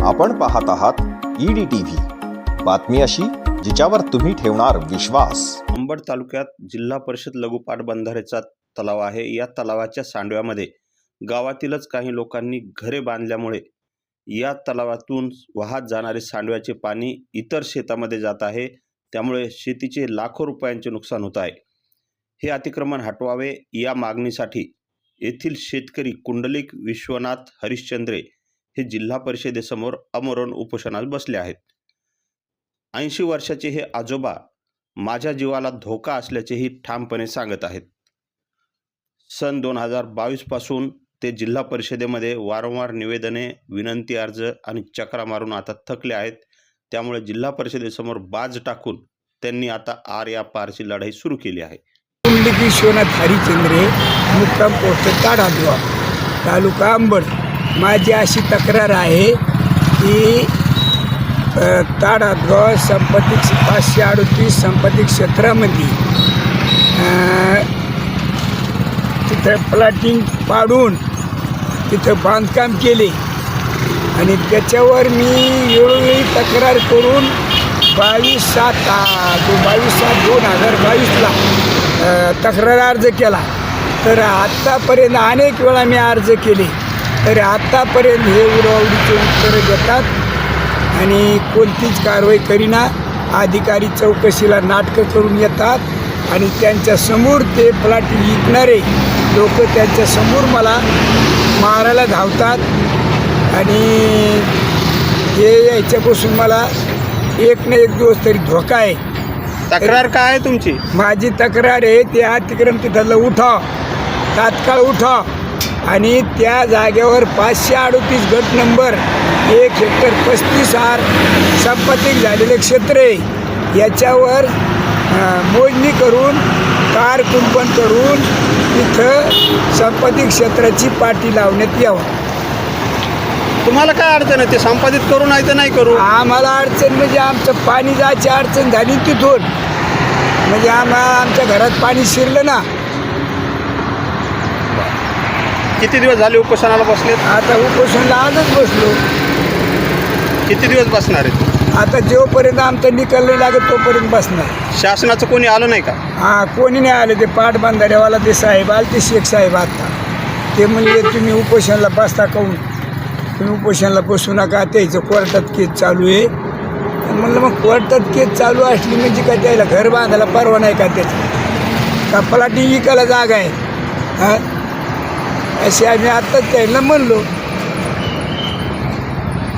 आपण पाहत आहात ईडी टीव्ही बातमी अशी जिच्यावर तुम्ही ठेवणार विश्वास. अंबड तालुक्यात जिल्हा परिषद लघुपाट बंधाऱ्याचा तलाव आहे. या तलावाच्या सांडव्यामध्ये गावातीलच काही लोकांनी घरे बांधल्यामुळे या तलावातून वाहत जाणारे सांडव्याचे पाणी इतर शेतामध्ये जात आहे. त्यामुळे शेतीचे लाखो रुपयांचे नुकसान होत आहे. हे अतिक्रमण हटवावे या मागणीसाठी येथील शेतकरी कुंडलिक विश्वनाथ हरिश्चंद्रे हे जिल्हा परिषदेसमोर अमरण उपोषणास बसले आहेत. ऐंशी वर्षाचे हे आजोबा माझ्या जीवाला धोका असल्याचेही ठामपणे सांगत आहेत. सन दोन हजार बावीसपासून ते जिल्हा परिषदेमध्ये वारंवार निवेदने विनंती अर्ज आणि चक्रा मारून आता थकले आहेत. त्यामुळे जिल्हा परिषदेसमोर बाज टाकून त्यांनी आता आर या पारची लढाई सुरू केली आहे. शिवनाथ हरिचंद्रे मुक्काम पोस्ट ताडा तालुका अंबड. माझी अशी तक्रार आहे की अ, ताडादगाव संपत्ती पाचशे अडतीस संपत्ती क्षेत्रामध्ये तिथं प्लॅटिंग पाडून तिथं बांधकाम केले. आणि त्याच्यावर मी वेळोवेळी तक्रार करून बावीस सात बावीस सात दोन हजार बावीसला तक्रार अर्ज केला. तर आत्तापर्यंत अनेक वेळा मी अर्ज केले. तरी आत्तापर्यंत हे उडवाउडीचे उत्तरं देतात आणि कोणतीच कारवाई करीना. अधिकारी चौकशीला नाटकं करून येतात आणि त्यांच्यासमोर ते प्लॉट विकणारे लोक त्यांच्यासमोर मला मारायला धावतात. आणि हे याच्यापासून मला एक ना एक दिवस तरी धोका आहे. तक्रार काय आहे तुमची? माझी तक्रार आहे ते अतिक्रम तिथलं उठाव तात्काळ उठाव आणि त्या जागेवर पाचशे अडतीस गट नंबर एक हेक्टर पस्तीस आर संपत्तीक झालेले क्षेत्र आहे. याच्यावर मोजणी करून कार कुंपण करून तिथं संपत्ती क्षेत्राची पाटी लावण्यात यावं. तुम्हाला काय अडचण आहे? ते संपादित करू नाही तर नाही करू? आम्हाला अडचण म्हणजे आमचं पाणी जायची अडचण झाली तिथून. म्हणजे आम्हा आमच्या घरात पाणी शिरलं ना किती दिवस झाले उपोषणाला बसलेत? आता उपोषणला आजच बसलो. किती दिवस बसणार आहेत? आता जोपर्यंत आमचा निकाल नाही लागत तोपर्यंत बसणार. शासनाचं कोणी आलं नाही का? हा कोणी नाही आलं. ते पाट बांधाऱ्यावाला ते साहेब आले ते शेख साहेब आता. ते म्हणले तुम्ही उपोषणला बसता काहून? तुम्ही उपोषणला बसू नका. त्याचं कोर्टात केस चालू आहे. आणि म्हणलं मग कोर्टात केस चालू असली म्हणजे काय? त्याला घर बांधायला परवा नाही का त्याचं? का पलाटी विकायला जागा आहे? हा? असे आम्ही आत्ताच त्यांना म्हणलो.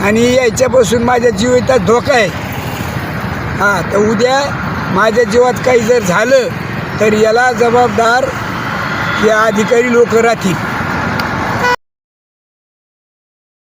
आणि याच्यापासून माझ्या जीवितात धोका आहे. हां तर उद्या माझ्या जीवात काही जर झालं तर याला जबाबदार या अधिकारी लोक राहतील.